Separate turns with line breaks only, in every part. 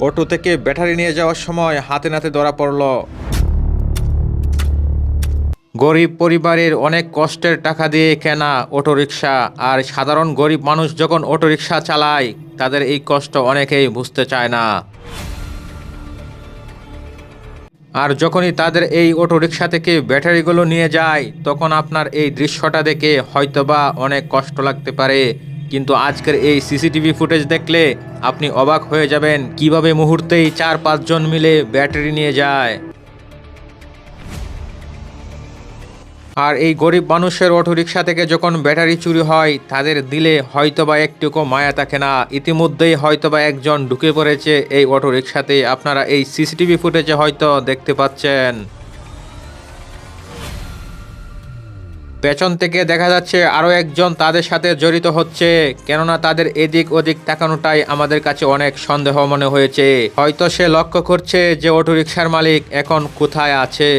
Auto থেকে battery নিয়ে যাওয়ার সময় হাতে নাতে ধরা পড়ল। গরিব পরিবারের অনেক কষ্টের টাকা দিয়ে কেনা অটোরিকশা, আর সাধারণ গরিব মানুষ যখন অটোরিকশা চালায়, তাদের এই কষ্ট অনেকেই বুঝতে চায় না। আর যখনই তাদের এই অটোরিকশা থেকে ব্যাটারিগুলো নিয়ে যায়, তখন আপনার এই দৃশ্যটা দেখে হয়তোবা অনেক কষ্ট লাগতে পারে। কিন্তু আজকের এই সিসিটিভি ফুটেজ দেখলে আপনি অবাক হয়ে যাবেন কীভাবে মুহূর্তেই চার পাঁচজন মিলে ব্যাটারি নিয়ে যায়। আর এই গরিব মানুষের অটোরিকশা থেকে যখন ব্যাটারি চুরি হয়, তাদের দিলে হয়তোবা একটুকু মায়া থাকে না। ইতিমধ্যেই হয়তোবা একজন ঢুকে পড়েছে এই অটোরিকশাতে। আপনারা এই সিসিটিভি ফুটেজে হয়তো দেখতে পাচ্ছেন। পেছন থেকে দেখা যাচ্ছে আরও একজন তাদের সাথে জড়িত হচ্ছে, কেননা তাদের এদিক ওদিক তাকানোটাই আমাদের কাছে অনেক সন্দেহ মনে হয়েছে। হয়তো সে লক্ষ্য করছে যে অটোরিকশার মালিক এখন কোথায় আছে।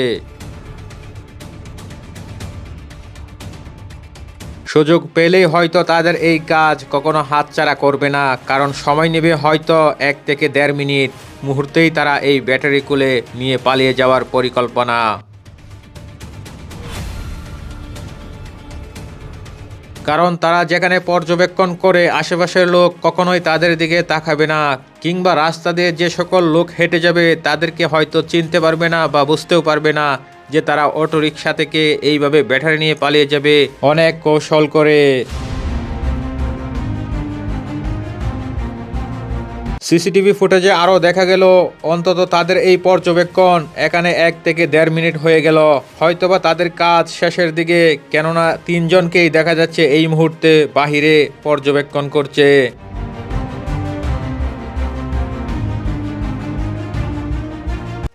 সুযোগ পেলেই হয়তো তাদের এই কাজ কখনো হাতছাড়া করবে না, কারণ সময় নেবে হয়তো এক থেকে দেড় মিনিট। মুহূর্তেই তারা এই ব্যাটারি কুলে নিয়ে পালিয়ে যাওয়ার পরিকল্পনা। কারণ তারা যেখানে পর্যবেক্ষণ করে আশেপাশের লোক কখনোই তাদের দিকে তাকাবে না, কিংবা রাস্তা দিয়ে যে সকল লোক হেঁটে যাবে তাদেরকে হয়তো চিনতে পারবে না বা বুঝতেও পারবে না যে তারা অটো রিক্সা থেকে এইভাবে ব্যাটারি নিয়ে পালিয়ে যাবে। অনেক কৌশল করে। সিসিটিভি ফুটেজে আরও দেখা গেল, অন্তত তাদের এই পর্যবেক্ষণ এখানে এক থেকে দেড় মিনিট হয়ে গেল। হয়তোবা তাদের কাজ শেষের দিকে, কেননা তিনজনকেই দেখা যাচ্ছে এই মুহূর্তে বাহিরে পর্যবেক্ষণ করছে।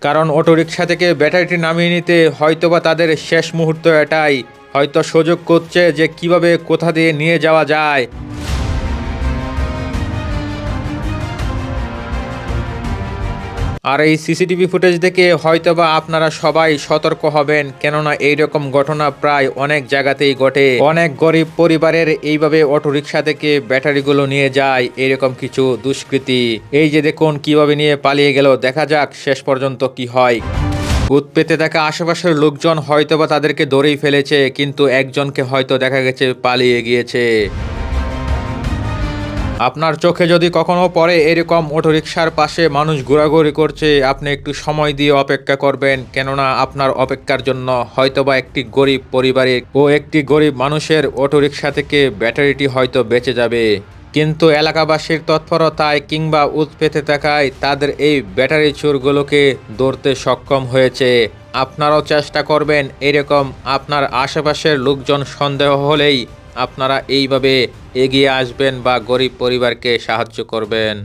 কারণ অটোরিকশা থেকে ব্যাটারিটি নামিয়ে নিতে হয়তোবা তাদের শেষ মুহূর্ত এটাই। হয়তো সুযোগ করছে যে কীভাবে কোথা দিয়ে নিয়ে যাওয়া যায়। আর এই সিসিটিভি ফুটেজ দেখে হয়তোবা আপনারা সবাই সতর্ক হবেন, কেননা এইরকম ঘটনা প্রায় অনেক জায়গাতেই ঘটে। অনেক গরিব পরিবারের এইভাবে অটোরিকশা থেকে ব্যাটারিগুলো নিয়ে যায় এরকম কিছু দুষ্কৃতী। এই যে দেখুন, কীভাবে নিয়ে পালিয়ে গেল, দেখা যাক শেষ পর্যন্ত কি হয়। ভূত পেতে থাকা আশেপাশের লোকজন হয়তোবা তাদেরকে ধরেই ফেলেছে, কিন্তু একজনকে হয়তো দেখা গেছে পালিয়ে গিয়েছে। আপনার চোখে যদি কখনো পরে এরকম অটোরিকশার পাশে মানুষ ঘোরাঘুরি করছে, আপনি একটু সময় দিয়ে অপেক্ষা করবেন। কেননা আপনার অপেক্ষার জন্য হয়তোবা একটি গরিব পরিবারের ও একটি গরিব মানুষের অটোরিকশা থেকে ব্যাটারিটি হয়তো বেঁচে যাবে। কিন্তু এলাকাবাসীর তৎপরতায় কিংবা উৎপেতে থাকায় তাদের এই ব্যাটারি চোরগুলোকে ধরতে সক্ষম হয়েছে। আপনারাও চেষ্টা করবেন এরকম আপনার আশেপাশের লোকজন সন্দেহ হলেই আপনারা এইভাবে এগিয়ে আসবেন বা গরিব পরিবারকে সাহায্য করবেন।